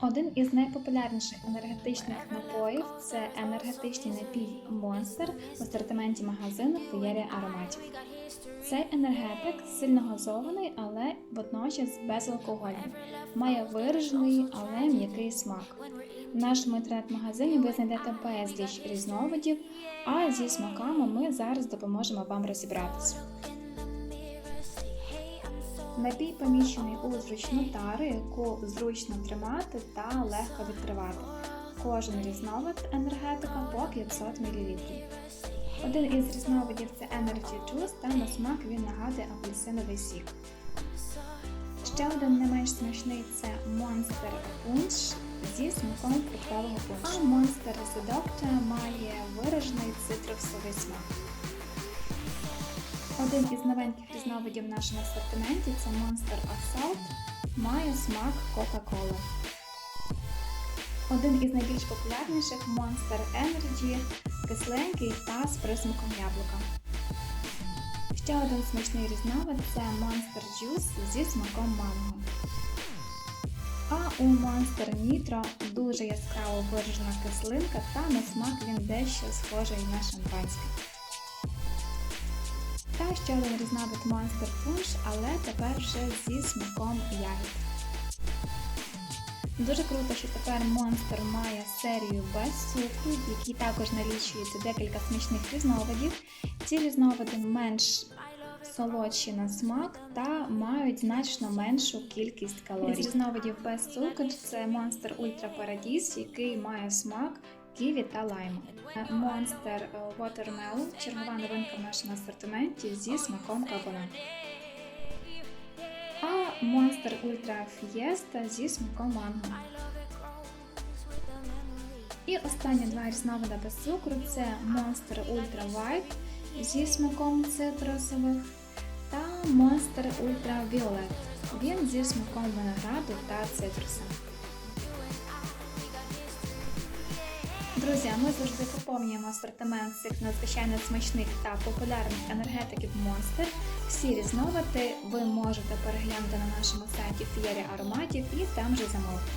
Один із найпопулярніших енергетичних напоїв це енергетичний напій Monster в асортименті магазину Феєрія ароматів. Цей енергетик сильно газований, але водночас безалкогольний. Має виражений, але м'який смак. В нашому інтернет-магазині ви знайдете безліч різновидів, а зі смаками ми зараз допоможемо вам розібратися. Напій поміщений у зручну тару, яку зручно тримати та легко відкривати. Кожен різновид енергетика по 500 мл. Один із різновидів це Energy Juice, та на смак він нагадує апельсиновий сік. Ще один не менш смачний це Monster Punch зі смаком фруктового пуншу. А Monster Seducta має виражений цитрусовий смак. Один із новеньких різновидів в нашому асортименті це Monster Assault, має смак Coca-Cola. Один із найбільш популярніших Monster Energy кисленький та з присмаком яблука. Ще один смачний різновид це Monster Juice зі смаком манго. А у Monster Nitro дуже яскраво виражена кислинка та на смак він дещо схожий на шампанське. Ще один різновид Monster Punch, але тепер вже зі смаком ягід. Дуже круто, що тепер Monster має серію без цукру, в якій також налічується декілька смачних різновидів. Ці різновиди менш солодші на смак та мають значно меншу кількість калорій. Із різновидів без цукру це Monster Ultra Paradise, який має смак ківі та лайму. Monster Watermelon – чергова новинка в нашому асортименті зі смаком кавуна. А Monster Ultra Fiesta зі смаком манго. І останні два різновида без цукру це Monster Ultra White зі смаком цитрусових та Monster Ultra Violet. Він зі смаком винограду та цитруса. Друзі, ми завжди поповнюємо асортимент цих надзвичайно смачних та популярних енергетиків Monster. Всі різновиди ви можете переглянути на нашому сайті Фієрі Ароматів і там же замовити.